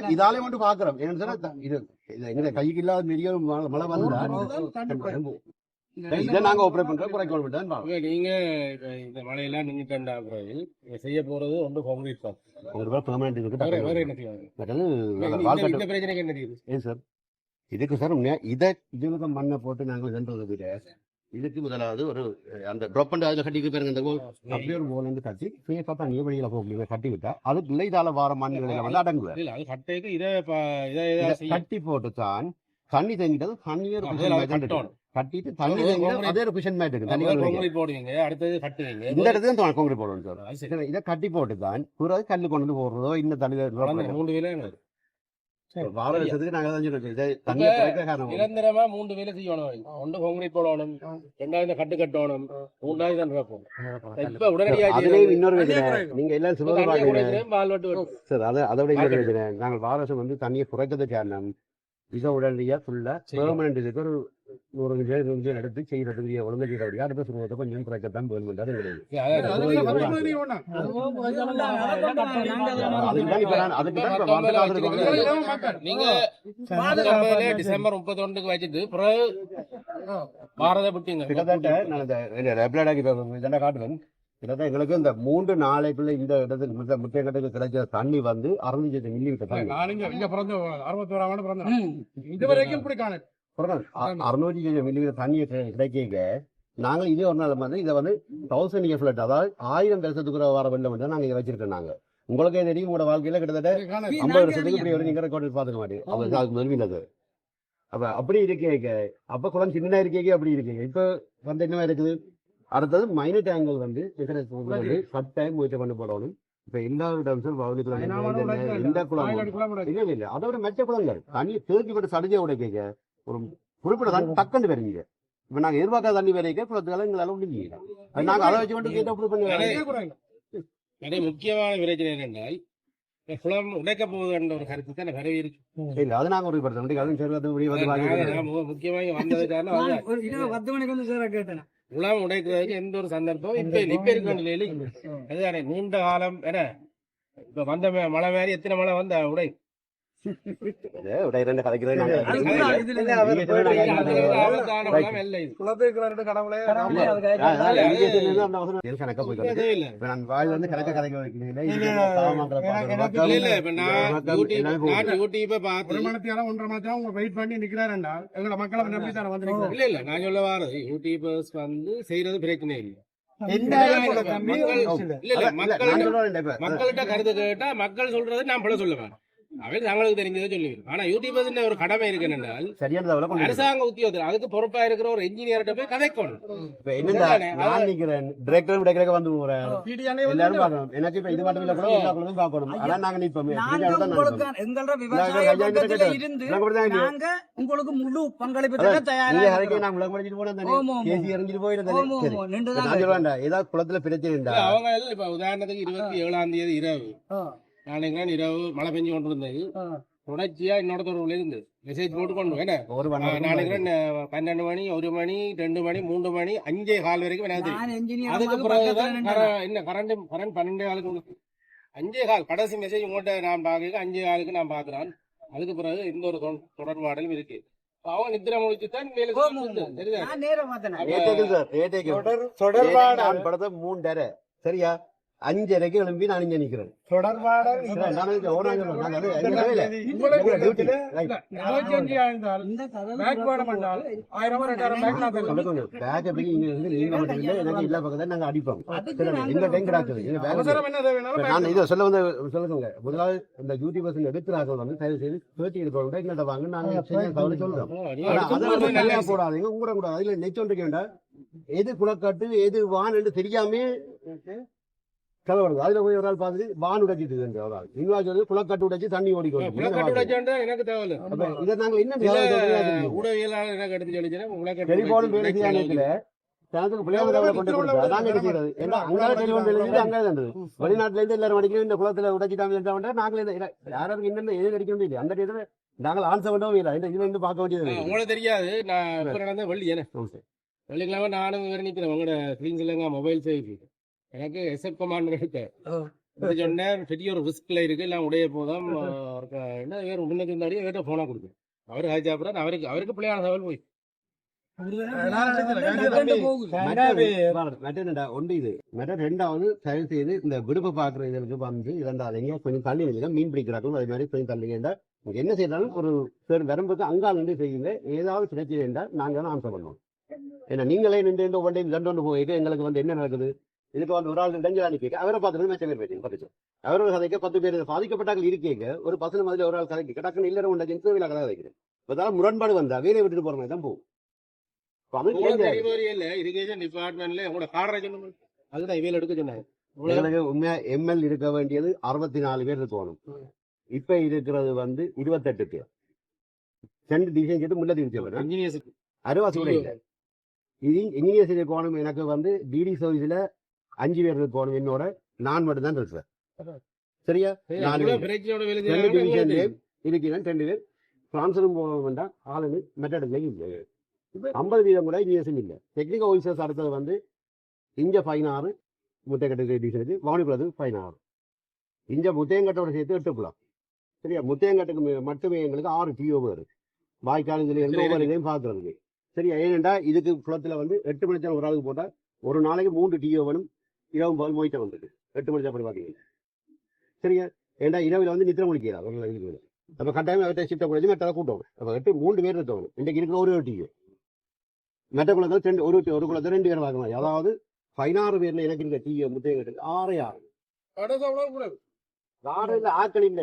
இதாலே மட்டும் பாக்குறோம். இது எங்க கைக்கு இல்லாத பெரிய மழை வந்தா இதை நாங்க ஆப்ரேட் பண்றோம். குறைக்கணும் தான் நீங்க இந்த மழையெல்லாம் பிறகு நீங்க செய்ய போறது ஒன்று கான்கிரீட் தான் ஒரு ரூபாய் பெர்மனன்ட் இருக்கு வேற வேற டக்குனு. என்ன செய்வாங்க மற்றது இந்த- வாழ்க்கை இந்த பிரச்சனைக்கு என்ன தெரியுது ஏன் சார் இதுக்கு சார் இதை இதுக்கு மண்ணை போட்டு நாங்கள் விட இதுக்கு முதலாவது ஒரு அந்த ட்ராப் பண்ணி அதில் கட்டிக்கு பாருங்க இந்த கோல் அப்படியே ஒரு கோல் வந்து கட்டி ஃபேஸாக தான் நீ வெளியில் போக முடியும் கட்டி விட்டா. அதுக்குள்ள இதால வார மண்ணில் வந்து அடங்குவார் இல்ல அது கட்டைக்கு இதை கட்டி போட்டு தான் தண்ணி தங்கிட்டது தண்ணியே அதை. கட்டிட்டு தண்ணி அதே ஒரு குஷன் மாதிரி இருக்கு தண்ணி போடுவீங்க அடுத்தது கட்டுவீங்க. இந்த இடத்துல தான் காங்கிரீட் போடணும் சார். அது இதை கட்டி போட்டு தான் பிறகு கல் கொண்டு போடுறதோ இந்த தண்ணி மூன்று வேலை நிரந்தரமா மூன்று வேலை செய்யணும். ஒன்று கான்கிரீட் போடணும் ரெண்டாவது கட்டு கட்டணும் மூன்றாவது தான் இருக்கும் இப்ப உடனடியாக அதுலயும் இன்னொரு. நீங்க எல்லாம். சார் அதை அதை விட இன்னொரு பிரச்சனை நாங்கள் வாரசம் வந்து தண்ணியை குறைக்கிறது காரணம் இதை உடனடியாக ஃபுல்லா. பெர்மனன்ட் இதுக்கு ஒரு நிமிஷம் இருபது நிமிஷம் எடுத்து செய்யறதுக்கு ஒழுங்கு செய்யறபடியா அடுத்த சுருவத்தை கொஞ்சம் குறைக்கத்தான் நீங்க. நீங்க பத்தொன்பதுல டிசம்பர் முப்பத்தி ஒன்றுக்கு வச்சுட்டு பிறகு பாரத விட்டீங்க கிட்டத்தட்ட நான் இந்த இதெல்லாம் காட்டுவேன். கிட்டத்தட்ட எங்களுக்கு இந்த மூன்று நாளைக்குள்ள இந்த இடத்துக்கு முத்த முத்தையங்கட்டுக்கு கிடைச்ச தண்ணி வந்து அறுநூத்தி மில்லி விட்ட தண்ணி நான் இங்க இங்க பிறந்த அறுபத்தோராம் ஆண்டு பிறந்தேன் இது வரைக்கும் இப்படி காண அறுநூற்றி மில்லி தண்ணியை கிடைக்க நாங்கள் இதே ஒரு நாள் வந்து இதை வந்து தௌசண்ட் இயர் ஃபிளட் அதாவது ஆயிரம் வருஷத்துக்கு வர வெள்ளம் வந்து நாங்கள் இதை வச்சிருக்கோம் நாங்க. உங்களுக்கே தெரியும் உங்களோட வாழ்க்கையில கிட்டத்தட்ட ஐம்பது வருஷத்துக்கு இப்படி ஒரு நீங்க ரெக்கார்டு பாத்துக்க மாட்டேன். அப்ப அதுக்கு முதல்வினது அப்ப அப்படி இருக்கேக்க அப்ப குளம் சின்ன இருக்கேக்க அப்படி இருக்கேங்க இப்ப வந்து என்ன இருக்குது? அடுத்தது மைனர் டேங்கல் வந்து கட்டாயம் முயற்சி பண்ணி போடணும். இப்ப எல்லா இடம்ஸும் பவுனி குளம் எந்த குளம் இல்ல இல்ல அதோட மெச்ச குளங்கள். தண்ணி தேக்கி விட்டு சடிஜ உடைய கேட்க ஒரு குறிப்பிட்ட தான் டக்குன்னு வருவீங்க இப்ப நாங்க எதிர்பார்க்காத தண்ணி வரைக்க குளத்துக்கால எங்களால முடிஞ்சீங்க நாங்க அதை வச்சு மட்டும் கேட்டு அப்படி பண்ணி அதே முக்கியமான பிரச்சனை என்னென்றால் குளம் உடைக்க போகுதுன்ற ஒரு கருத்து தான் பரவி இருக்கு. இல்ல அது நாங்க உறுதிப்படுத்த அதுவும் சரி மு- முக்கியமாக வந்தது காரணம் அதுதான். ஒரு இரவு பத்து மணிக்கு வந்து சேர கேட்டேன். குளம் உடைக்கிறதுக்கு எந்த ஒரு சந்தர்ப்பம் இப்ப. இப்ப இருக்க நிலையில. அதுதானே நீண்ட காலம் என்ன? இப்ப வந்த மழை மாதிரி எத்தனை மழை வந்த உடை? செய்யறது பிரச்சனை இல்லை. மக்கள்கிட்ட கருத்து கேட்டா மக்கள் சொல்றது நான் பல சொல்லுவேன். அவன் தங்களுக்கு தெரிஞ்சதை சொல்லுவேன் ஆனா யூடியூபர்ஸ் ஒரு கடமை இருக்கு என்னென்னால் சரியான. அரசாங்க உத்தியோகத்தில் அதுக்கு பொறுப்பா இருக்கிற ஒரு என்ஜினியர்கிட்ட போய் கதைக்கணும் இப்ப என்னடா, நான் நிக்கிறேன். டிரெக்டர் விடைக்கிறக்க வந்து எல்லாரும் பார்க்கணும். எனக்கு இப்ப இது மட்டும் இல்ல கூட எல்லா குழுவும் பார்க்கணும். அதான் நாங்க நிப்போம். எங்களோட விவசாய. இருந்து நாங்க உங்களுக்கு முழு பங்களிப்பு தர தயாரா நான் உலகம் போனேன். கேசி இறங்கிட்டு போயிருந்தேன் ஏதாவது குளத்துல பிரச்சனை இருந்தா. அவங்க இப்ப உதாரணத்துக்கு இருபத்தி ஏழாம் தேதி இரவு. நாளைக்கு இரவு மழை பெஞ்சு கொண்டு இருந்தது. தொடர்ச்சியா இன்னொரு தொடர்புல இருந்து மெசேஜ் போட்டு கொண்டு ஒரு நாளைக்கு பன்னெண்டு மணி ஒரு மணி ரெண்டு மணி மூன்று மணி அஞ்சே கால் வரைக்கும் அதுக்கு பிறகுதான் என்ன கரண்ட் கரண்ட் பன்னெண்டே காலுக்கு அஞ்சே கால் கடைசி மெசேஜ் உங்கள்கிட்ட நான் பார்க்க அஞ்சே காலுக்கு நான் பார்க்கிறேன். அதுக்கு பிறகு இந்த ஒரு தொ- தொடர்பாடலும் இருக்கு. அவங்க நித்திரை முடிச்சு தான் வேலை செய்யறது. சரிதா நான் நேரா பார்த்தேன். ஏடேக்கு சார். ஏடேக்கு தொடர் தொடர்பாடல். நான் படத்தை மூன்றரை. சரியா? அஞ்சரைக்கு எழும்பி நான் இங்க நிக்கிறேன். தொடர்பாடல் இல்ல, இல்ல, எல்லா பக்கத்துல நாங்க அடிப்போம். இந்த டைம் கிடாக்குது நான் இதை சொல்ல வந்து சொல்லுங்க. முதலாவது இந்த யூடியூபர்ஸ் எடுக்கிறார்கள் வந்து தயவு செய்து பேட்டி எடுக்க எங்கள்கிட்ட வாங்க நாங்க சொல்றோம் ஓ, நீ ஆனா எடுத்து அதை போறது வந்து நல்ல நிறைய விஷயம். போடாதீங்க. உங்கள கூட அதுல நெச்சொன்றிக்க வேண்டாம். எது குளக்காட்டு எது வான் என்று தெரியாமே கலவரம் அதுல போய் ஒரு ஆள் பார்த்துட்டு வான் உடைச்சிட்டு இருக்கு ஒரு ஆள். நீங்களா சொல்றது குளக்காட்டு உடைச்சு தண்ணி ஓடிக்கொண்டு எனக்கு தேவையில்ல. இதை நாங்க என்ன ஊடகவியலாளர் எனக்கு எடுத்து உலகட்டு டெலிபோன் பிள்ளையாளர் தகவலை கொண்டு கொடுத்தா அதாங்க என்ன செய்யறது ஏன்னா அங்கால டெலிபோன் வேலை செஞ்சு அங்கே இருந்தது வெளிநாட்டுல இருந்து எல்லாரும் அடிக்கணும் இந்த குளத்துல உடைச்சிட்டாங்க நாங்களே இந்த- யாராருக்கு என்னென்ன எது அடிக்கணும் இல்லை. அந்த இடத்துல நாங்கள் ஆன்சர் பண்ணவும் இல்லை. இந்த இதுல இருந்து பார்க்க வேண்டியது. உங்களுக்கு தெரியாது. நான் நடந்த வெள்ளி என்ன. வெள்ளிக்கிழமை நானும் வேற நிக்கிறேன் உங்களோட ஸ்கிரீன்ஸ் இல்லைங்க மொபைல் சேஃப் எனக்கு எஸ்எப் கமாண்ட் இருக்கு. சொன்னேன் பெரிய ஒரு ரிஸ்க்ல இருக்கு எல்லாம் உடைய போதும். என்ன வேற முன்னுக்கு முன்னாடியே வேற போனா கொடுக்கும் அவர் ஹாஜா அப்புறம் அவருக்கு அவருக்கு பிள்ளையான தகவல் போய். ஒன்று இது. மற்ற ரெண்டாவது தயவு செய்து இந்த விடுப்பு பார்க்குற இதற்கு வந்து எங்கேயா கொஞ்சம் தள்ளி நில்லுங்க மீன் பிடிக்கிறார்கள் அதே மாதிரி கொஞ்சம் தள்ளிங்கண்டா நீங்க என்ன செய்தாலும் ஒரு பேர் வரம்புக்கு அங்கால் நின்று செய்யுங்க. ஏதாவது பிரச்சனை இருந்தால் நாங்க தான் ஆன்சர் பண்ணுவோம். ஏன்னா நீங்களே நின்று ரெண்டு ஒன்று போயிட்டு எங்களுக்கு வந்து என்ன நடக்குது? இதுக்கு வந்து ஒரு ஆள் இடைஞ்சல் அனுப்பி அவரை பார்த்துட்டு மெச்ச பேர் பேட்டி பத்து அவரோட கதைக்க பத்து பேர் பாதிக்கப்பட்டார்கள் இருக்கீங்க. ஒரு பசங்க மாதிரி ஒரு ஆள் கதைக்கு டக்குன்னு இல்லற உண்டை ஜென்ஸ் கதை வைக்கிறேன். இப்போதான் முரண்பாடு வந்தா வேலையை விட்டுட்டு போற மாதிரி தான் போகும். இல்ல இரிகேஷன் டிபார்ட்மெண்ட்ல உங்களோட அதுதான் இவையில எடுக்க சொன்னாங்க எங்களுக்கு உண்மையா எம்எல் இருக்க வேண்டியது அறுபத்தி நாலு பேர் இருக்கணும் இப்ப இருக்கிறது வந்து இருபத்தெட்டு பேர். ரெண்டு டிசைன் சேர்த்து முல்ல திருச்சி இல்லை. இது இன்ஜினியர்ஸ் இருக்கணும் எனக்கு வந்து டிடி சர்வீஸ்ல அஞ்சு பேர் இருக்கணும் என்னோட நான் மட்டும் தான் இருக்கிறேன். சரியா? நாலு ரெண்டு. இருக்கிறேன் ரெண்டு பேர். பிரான்ஸிலும் போக வேண்டாம் ஆளுங்க மெத்தடில் இல்லை ஐம்பது வீதம் கூட இன்ஜினியர்ஸும் இல்லை. டெக்னிக்கல் ஆஃபீஸர்ஸ் அடுத்தது வந்து இங்க பதினாறு முத்தையங்கட்டு டிவிஷனுக்கு வாணிபுரது பதினாறு இங்க முத்தையங்கட்டோட சேர்த்து எட்டு குளம் சரியா முத்தையங்கட்டுக்கு மட்டுமே எங்களுக்கு ஆறு டிஓ இருக்கு. வாய்க்கால் இதுல இருந்து ஒவ்வொரு இதையும் பார்க்கறதுக்கு. சரியா? ஏனென்றா இதுக்கு குளத்துல வந்து எட்டு மணிச்சா ஒரு ஆளுக்கு போட்டா ஒரு நாளைக்கு மூன்று டிஓ வேணும் இரவு போல் மொய்ட்ட வந்துட்டு எட்டு மணிச்சா அப்படி பார்த்தீங்கன்னா சரியா? ஏன்டா இரவில் வந்து நித்திர முடிக்கிறார் ஒரு இதுக்கு மேல. அப்ப கட்டாயம் அவர்கிட்ட ஷிஃப்ட்டை குறைச்சி மெட்டால கூட்டம் அப்ப எட்டு மூன்று பேர் இருக்கணும் இன்றைக்கு இருக்கிற ஒரு டிஓ மெட்ட குளத்தில் ரெண்டு ஒரு ஒரு குளத்தில் ரெண்டு பேர் பார்க்கலாம் அதாவது பதினாறு பேர்ல எனக்கு இருக்க டிஓ முத்தையங்கட்டுக்கு ஆறே ஆறு கூட. ஆறு இல்ல ஆட்கள் இல்ல.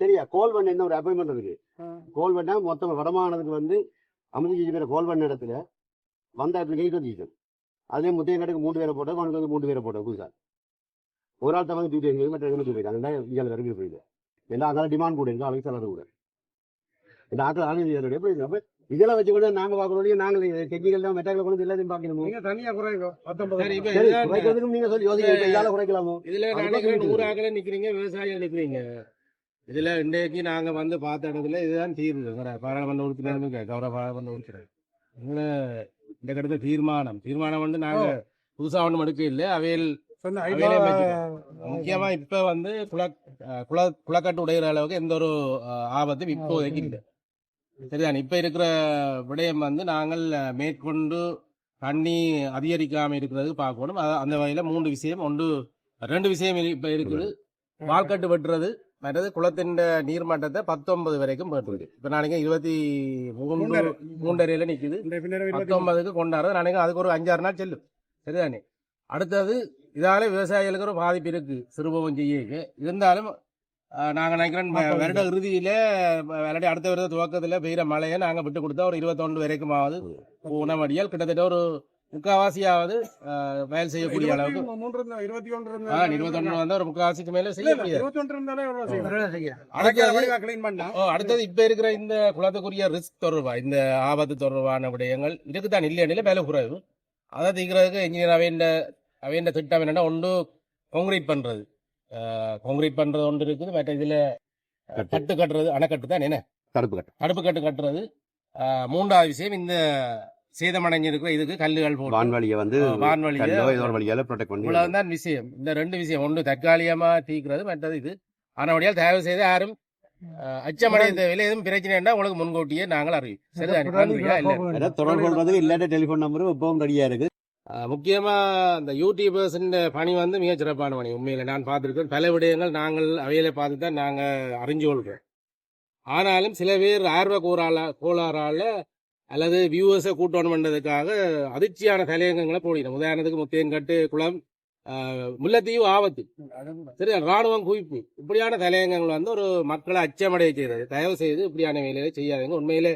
சரியா? கோல் பண்ண என்ன ஒரு அப்பாயின்மெண்ட் இருக்கு. கோல் பண்ணா மொத்தம் வடமானதுக்கு வந்து அமிர்தஜி பேர் கோல் பண்ண இடத்துல வந்த அப்ளிகேஷன் அதே முத்தையங்கட்டுக்கு மூணு பேரை போட்டோம் அவனுக்கு வந்து மூணு பேரை போட்டோம் புதுசா ஒரு ஆள் தமிழ் தூட்டி மற்ற ரெண்டு போயிட்டாங்க இங்கே வரைக்கும் போயிடுது ஏன்னா அதனால டிமாண்ட் கூட இருக்கு அவளுக்கு செலவு கூட இந்த ஆக்கள் ஆனது எப்படி அப்ப இதெல்லாம் வச்சு கூட நாங்க பாக்குறோம் நாங்க டெக்னிக்கல் தான் மெட்டாக்கள் கொண்டு எல்லாத்தையும் பாக்கணும் நீங்க தனியா குறைங்க குறைக்கிறதுக்கும் நீங்க சொல்லி யோசிக்க இதால குறைக்கலாமோ இதுல அது நினைக்கிறேன் பக்கம் நூறு ஆக்களை நிக்கிறீங்க விவசாயிகள் நிக்கிறீங்க இதுல இன்றைக்கு நாங்க வந்து பார்த்த இடத்துல இதுதான் தீர்வு பாராளுமன்ற உறுப்பினர் கௌரவ பாராளுமன்ற உறுப்பினர் இந்த கடத்த தீர்மானம். தீர்மானம் வந்து நாங்க புதுசா ஒண்ணும் எடுக்க இல்லை அவையில். முக்கியமா இப்ப வந்து குள குள குளக்கட்டு உடைகிற அளவுக்கு எந்த ஒரு ஆபத்தும் இப்போதைக்கு இல்லை. சரிதான் இப்ப இருக்கிற விடயம் வந்து நாங்கள் மேற்கொண்டு தண்ணி அதிகரிக்காம இருக்கிறது பார்க்கணும். அந்த வகையில மூன்று விஷயம். ஒன்று ரெண்டு விஷயம் இப்ப இருக்குது. வால்கட்டு வெட்டுறது மற்றது குளத்தின் நீர்மட்டத்தை பத்தொன்பது வரைக்கும் வெட்டுறது இப்ப நாளைக்கு இருபத்தி மூன்று மூன்றரை. மூன்றரையில இருபத்தி பத்தொன்பதுக்கு கொண்டாடுறது. நினைக்கிறேன் அதுக்கு ஒரு அஞ்சாறு நாள் செல்லும். சரிதானே? அடுத்தது இதால விவசாயிகளுக்கு ஒரு பாதிப்பு இருக்கு. சிறுபவம் செய்ய இருந்தாலும் ஆஹ், நாங்க நினைக்கிறோம் வ- வருட இறுதியில வ- இல்லாட்டி அடுத்த வருட துவக்கத்துல பெய்யுற மழையை நாங்க விட்டு கொடுத்தா ஒரு இருபத்தொன்று வரைக்குமாவது உணவடியால் கிட்டத்தட்ட ஒரு முக்காவாசியாவது வயல் செய்யக்கூடிய அளவுக்கு. இருபத்தி ஒன்று வந்து ஒரு முக்காவாசிக்கு மேல செய்ய முடியாது? அடுத்தது இப்ப இருக்கிற இந்த குளத்துக்குரிய ரிஸ்க் தொடர்பா இந்த ஆபத்து தொடர்பான விடயங்கள் இருக்குதான் இல்லையா விலை குறைவு. அதை தீர்க்கிறதுக்கு இன்ஜினியர் அவையின் அவையின் திட்டம் என்னன்னா ஒன்று கான்கிரீட் பண்றது. கான்கிரீட் பண்றது ஒன்று இருக்குது மற்ற இதுல கட்டு. கட்டுறது அணைக்கட்டு தான் என்ன? தடுப்பு கட்டம் தடுப்பு கட்டு கட்டுறது. மூன்றாவது விஷயம் இந்த சேதமடைஞ்சிருக்கிற இதுக்கு கல்லுகள் போட்டு. வான்வழியை வந்து அஹ், வான்வழியை கல்லோ ஏதோ ஒரு வழியால ப்ரொடெக்ட் பண்ணி இவ்வளவுதான் விஷயம். இந்த ரெண்டு விஷயம். ஒன்று தற்காலிகமா தீக்கிறது மற்றது இது. ஆனபடியால் தயவு செய்து யாரும் அச்சமடைய தேவையில்லை. எதுவும் பிரச்சனைன்னா உங்களுக்கு முன்கூட்டியே நாங்கள் அறிவிப்போம் சரிதான். தொடர்பு கொள்றதுக்கு இல்லாட்ட டெலிஃபோன் நம்பரும் இப்பவும் ரெடியா இருக்கு. முக்கியமா இந்த யூடியூபர்ஸ் பணி வந்து மிக சிறப்பான பணி. உண்மையில நான் பார்த்திருக்கேன். பல விடயங்கள் நாங்கள் அவையில பார்த்து தான் நாங்க அறிஞ்சு கொள்றோம் ஆனாலும் சில பேர் ஆர்வ கோளால கோளாறால அல்லது வியூவர்ஸை கூட்டணும் பண்றதுக்காக அதிர்ச்சியான தலையங்கங்களை போடிடும் உதாரணத்துக்கு முத்தையன்கட்டு குளம் முல்லைத்தீவு ஆபத்து. சரி ராணுவம் குவிப்பு. இப்படியான தலையங்கங்கள் வந்து ஒரு மக்களை அச்சமடைய செய்கிறது தயவு செய்து இப்படியான வேலையை செய்யாதீங்க. உண்மையிலே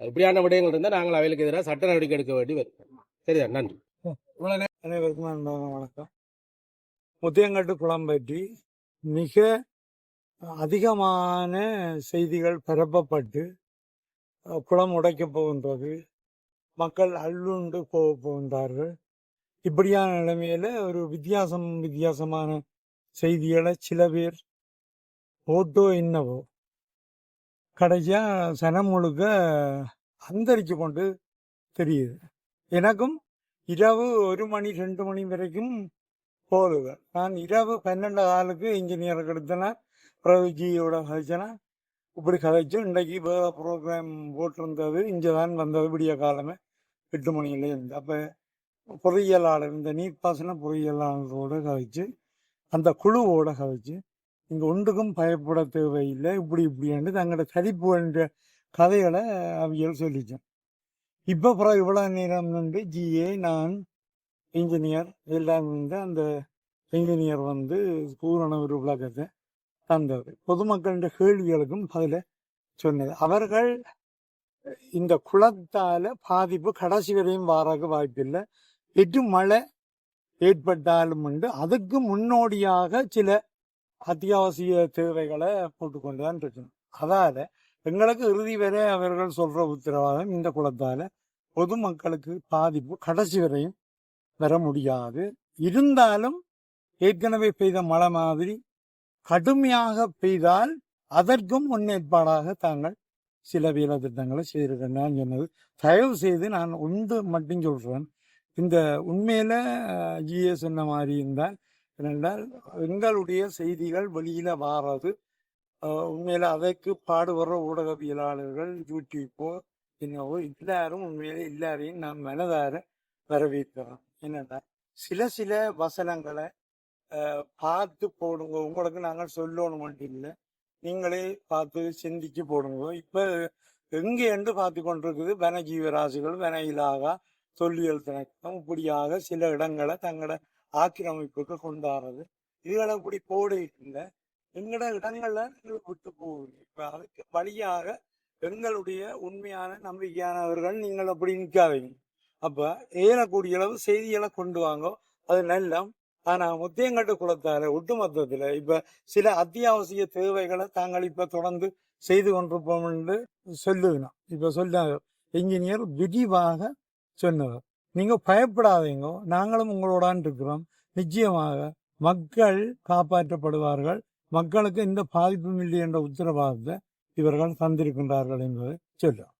இப்படியான விடயங்கள் இருந்தால் நாங்கள் அவைகளுக்கு எதிராக சட்ட நடவடிக்கை எடுக்க வேண்டி வரும். சரிதான் நன்றி. அனைவருக்கும் வணக்கம். முத்தியங்கட்டு குளம் பற்றி மிக அதிகமான செய்திகள் பரப்பப்பட்டு குளம் உடைக்கப் போகின்றது. மக்கள் அள்ளுண்டு போக போகின்றார்கள். இப்படியான நிலைமையில ஒரு வித்தியாசம் வித்தியாசமான செய்திகளை சில பேர் ஓட்டோ என்னவோ கடைசியாக சனம் முழுக்க அந்தரிச்சு கொண்டு தெரியுது. எனக்கும் இரவு ஒரு மணி ரெண்டு மணி வரைக்கும் போடுவேன் நான் இரவு பன்னெண்டு காலுக்கு இன்ஜினியர் எடுத்தேன்னா பிரபுஜியோட கதைச்சேன்னா இப்படி கதைச்சு இன்றைக்கு இப்போ ப்ரோக்ராம் போட்டிருந்தது இங்கே தான் வந்தது விடிய காலமே எட்டு மணியில இருந்து. அப்போ பொறியியலாளர் இந்த நீர்ப்பாசன பொறியியலாளரோட கதைச்சு அந்த குழுவோட கதைச்சு இங்கே ஒன்றுக்கும் பயப்பட தேவையில்லை இப்படி இப்படின்னு தங்களோட தரிப்பு என்ற கதைகளை அவியல் சொல்லிச்சேன் இப்போ அப்புறம் இவ்வளோ நேரம் வந்து ஜிஏ நான் இன்ஜினியர் எல்லாம் வந்து அந்த இன்ஜினியர் வந்து பூரண ஒரு விளக்கத்தை தந்தது. பொதுமக்களின் கேள்விகளுக்கும் அதில் சொன்னது. அவர்கள் இந்த குளத்தால பாதிப்பு கடைசி வரையும் வாராக வாய்ப்பில்லை. எட்டு மழை ஏற்பட்டாலும் உண்டு. அதுக்கு முன்னோடியாக சில அத்தியாவசிய தேவைகளை போட்டுக்கொண்டு தான் இருக்கணும். அதால எங்களுக்கு இறுதி வரை அவர்கள் சொல்ற உத்தரவாதம் இந்த குளத்தால பொதுமக்களுக்கு பாதிப்பு கடைசி வரையும் வர முடியாது. இருந்தாலும் ஏற்கனவே பெய்த மழை மாதிரி கடுமையாக பெய்தால் அதற்கும் முன்னேற்பாடாக தாங்கள் சில வேலை திட்டங்களை செய்திருக்கேன் நான் சொன்னது. தயவு செய்து நான் உண்டு மட்டும் சொல்றேன். இந்த உண்மையில ஜிஏ சொன்ன மாதிரி இருந்தால் என்னென்றால் எங்களுடைய செய்திகள் வெளியில வாரது. உண்மையில் உண்மையில அதற்கு பாடுபடுற ஊடகவியலாளர்கள் யூடியூப்போ என்னவோ எல்லாரும் உண்மையில எல்லாரையும் நான் மனதார வரவேற்கிறோம். என்னென்றால் சில சில வசனங்களை பார்த்து போடுங்க. உங்களுக்கு நாங்கள் சொல்லணும் மட்டும் இல்லை. நீங்களே பார்த்து சிந்திச்சு போடுங்க. இப்போ எங்க என்று பார்த்து கொண்டிருக்குது? வன ஜீவராசிகள் வன இலாகா தொல்லியல் திணக்கம் இப்படியாக சில இடங்களை தங்களோட ஆக்கிரமிப்புக்கு கொண்டாடுறது. இதுகளை இப்படி போடிட்டு எங்களோட இடங்கள்ல நீங்கள் விட்டு போகுது இப்போ அதுக்கு வழியாக எங்களுடைய உண்மையான நம்பிக்கையானவர்கள் நீங்கள் அப்படி நிற்காதீங்க அப்போ ஏறக்கூடிய அளவு செய்திகளை கொண்டு வாங்க. அது நல்லா ஆனா முத்தியங்கட்டு குளத்தால ஒட்டுமொத்தத்துல இப்ப சில அத்தியாவசிய தேவைகளை தாங்கள் இப்ப தொடர்ந்து செய்து கொண்டிருப்போம் என்று சொல்லுவினோம் இப்ப சொல்ல இன்ஜினியர் விரிவாக சொன்னவர். நீங்க பயப்படாதீங்க நாங்களும் உங்களோடான் இருக்கிறோம். நிச்சயமாக மக்கள் காப்பாற்றப்படுவார்கள். மக்களுக்கு எந்த பாதிப்பும் இல்லை என்ற உத்தரவாதத்தை இவர்கள் தந்திருக்கின்றார்கள் என்பதை சொல்லும்